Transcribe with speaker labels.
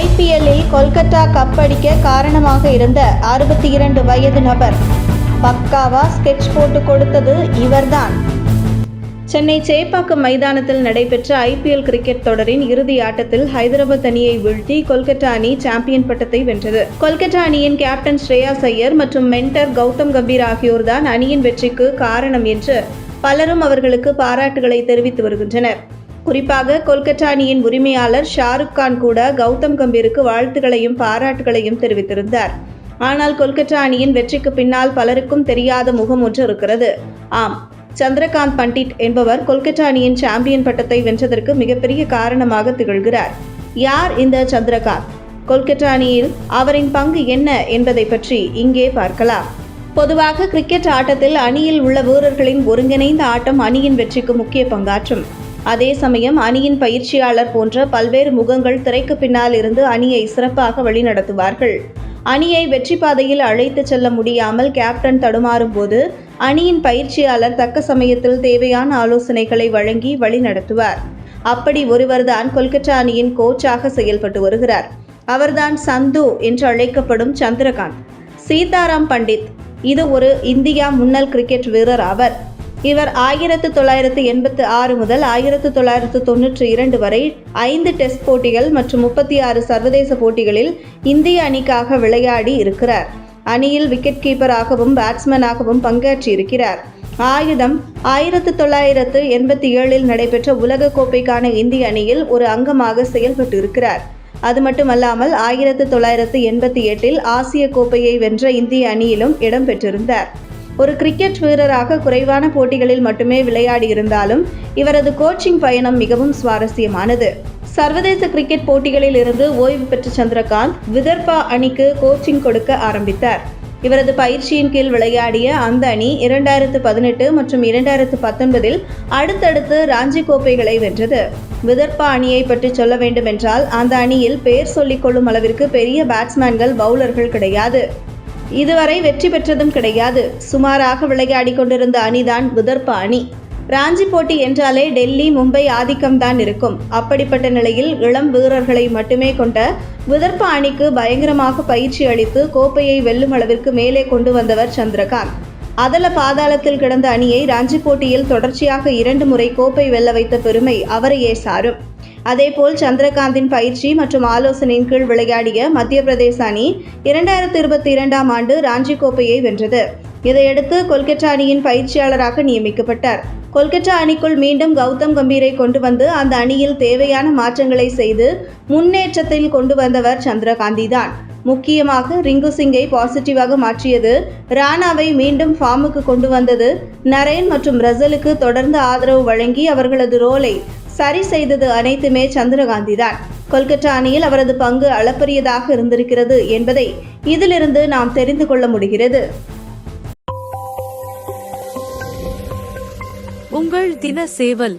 Speaker 1: ஐபிஎல்லில் கொல்கத்தா கப்படிக்க காரணமாக இருந்த அறுபத்தி இரண்டு வயது நபர் பக்காவா ஸ்கெட்ச் போட்டு கொடுத்தது இவர்தான் சென்னை சேப்பாக்கம் மைதானத்தில் நடைபெற்ற ஐபிஎல் கிரிக்கெட் தொடரின் இறுதி ஆட்டத்தில் ஹைதராபாத் அணியை வீழ்த்தி கொல்கத்தா அணி சாம்பியன் பட்டத்தை வென்றது கொல்கத்தா அணியின் கேப்டன் ஸ்ரேயா சையர் மற்றும் மென்டர் கௌதம் கம்பீர் ஆகியோர்தான் அணியின் வெற்றிக்கு காரணம் என்று பலரும் அவர்களுக்கு பாராட்டுகளை தெரிவித்து வருகின்றனர் குறிப்பாக கொல்கத்தா அணியின் உரிமையாளர் ஷாருக் கான் கூட கௌதம் கம்பீருக்கு வாழ்த்துக்களையும் பாராட்டுகளையும் தெரிவித்திருந்தார் ஆனால் கொல்கத்தா அணியின் வெற்றிக்கு பின்னால் பலருக்கும் தெரியாத முகம் ஒன்று இருக்கிறது ஆம் சந்திரகாந்த் பண்டிட் என்பவர் கொல்கத்தா அணியின் சாம்பியன் பட்டத்தை வென்றதற்கு மிகப்பெரிய காரணமாக திகழ்கிறார் யார் இந்த சந்திரகாந்த் கொல்கத்தா அணியில் அவரின் பங்கு என்ன என்பதை பற்றி இங்கே பார்க்கலாம் பொதுவாக கிரிக்கெட் ஆட்டத்தில் அணியில் உள்ள வீரர்களின் ஒருங்கிணைந்த ஆட்டம் அணியின் வெற்றிக்கு முக்கிய பங்காற்றும் அதே சமயம் அணியின் பயிற்சியாளர் போன்ற பல்வேறு முகங்கள் திரைக்கு பின்னால் இருந்து அணியை சிறப்பாக வழிநடத்துவார்கள் அணியை வெற்றி பாதையில் அழைத்து செல்ல முடியாமல் கேப்டன் தடுமாறும் போது அணியின் பயிற்சியாளர் தக்க சமயத்தில் தேவையான ஆலோசனைகளை வழங்கி வழிநடத்துவார் அப்படி ஒருவர்தான் கொல்கத்தா அணியின் கோச்சாக செயல்பட்டு வருகிறார் அவர்தான் சந்து என்று அழைக்கப்படும் சந்திரகாந்த் சீதாராம் பண்டித் இது ஒரு இந்தியா முன்னாள் கிரிக்கெட் வீரர் ஆவர் இவர் ஆயிரத்து தொள்ளாயிரத்து எண்பத்து ஆறு முதல் ஆயிரத்து தொள்ளாயிரத்து தொன்னூற்றி இரண்டு வரை ஐந்து டெஸ்ட் போட்டிகள் மற்றும் முப்பத்தி ஆறு சர்வதேச போட்டிகளில் இந்திய அணிக்காக விளையாடி இருக்கிறார் அணியில் விக்கெட் கீப்பராகவும் பேட்ஸ்மேனாகவும் பங்காற்றியிருக்கிறார் ஆயுதம் ஆயிரத்து தொள்ளாயிரத்து எண்பத்தி ஏழில் நடைபெற்ற கோப்பைக்கான இந்திய அணியில் ஒரு அங்கமாக செயல்பட்டு இருக்கிறார் அது மட்டுமல்லாமல் ஆயிரத்து தொள்ளாயிரத்து எண்பத்தி எட்டில் ஆசிய கோப்பையை வென்ற இந்திய அணியிலும் இடம்பெற்றிருந்தார் ஒரு கிரிக்கெட் வீரராக குறைவான போட்டிகளில் மட்டுமே விளையாடியிருந்தாலும் இவரது கோச்சிங் பயணம் மிகவும் சுவாரஸ்யமானது சர்வதேச கிரிக்கெட் போட்டிகளில் இருந்து ஓய்வு பெற்ற சந்திரகாந்த் விதர்பா அணிக்கு கோச்சிங் கொடுக்க ஆரம்பித்தார் இவரது பயிற்சியின் கீழ் விளையாடிய அந்த அணி இரண்டாயிரத்து பதினெட்டு மற்றும் இரண்டாயிரத்து பத்தொன்பதில் அடுத்தடுத்து ராஞ்சி கோப்பைகளை வென்றது விதர்பா அணியை பற்றி சொல்ல வேண்டுமென்றால் அந்த அணியில் பெயர் சொல்லிக் கொள்ளும் அளவிற்கு பெரிய பேட்ஸ்மேன்கள் பவுலர்கள் கிடையாது இதுவரை வெற்றி பெற்றதும் கிடையாது சுமாராக விளையாடி கொண்டிருந்த அணிதான் விதர்ப அணி ராஞ்சி போட்டி என்றாலே டெல்லி மும்பை ஆதிக்கம்தான் இருக்கும் அப்படிப்பட்ட நிலையில் இளம் வீரர்களை மட்டுமே கொண்ட விதர்ப அணிக்கு பயங்கரமாக பயிற்சி அளித்து கோப்பையை வெல்லும் அளவிற்கு மேலே கொண்டு வந்தவர் சந்திரகாந்த் அதல பாதாளத்தில் கிடந்த அணியை ராஞ்சி போட்டியில் தொடர்ச்சியாக இரண்டு முறை கோப்பை வெல்ல வைத்த பெருமை அவரையே சாரும் அதேபோல் சந்திரகாந்தின் பயிற்சி மற்றும் ஆலோசனையின் கீழ் விளையாடிய மத்திய பிரதேச அணி இரண்டாயிரத்தி இருபத்தி இரண்டாம் ஆண்டு ராஞ்சி கோப்பையை வென்றது இதையடுத்து கொல்கத்தா அணியின் பயிற்சியாளராக நியமிக்கப்பட்டார் கொல்கத்தா அணிக்குள் மீண்டும் கௌதம் கம்பீரை கொண்டு வந்து அந்த அணியில் தேவையான மாற்றங்களை செய்து முன்னேற்றத்தில் கொண்டு வந்தவர் சந்திரகாந்தி தான் முக்கியமாக ரிங்கு சிங்கை பாசிட்டிவாக மாற்றியது ராணாவை மீண்டும் ஃபார்முக்கு கொண்டு வந்தது நரேன் மற்றும் ரசலுக்கு தொடர்ந்து ஆதரவு வழங்கி அவர்களது ரோலை சரி செய்தது அனைத்துமே சந்திரகாந்தி தான் கொல்கத்தா அணியில் அவரது பங்கு அளப்பரியதாக இருந்திருக்கிறது என்பதை இதிலிருந்து நாம் தெரிந்து கொள்ள முடிகிறது உங்கள் தின சேவல்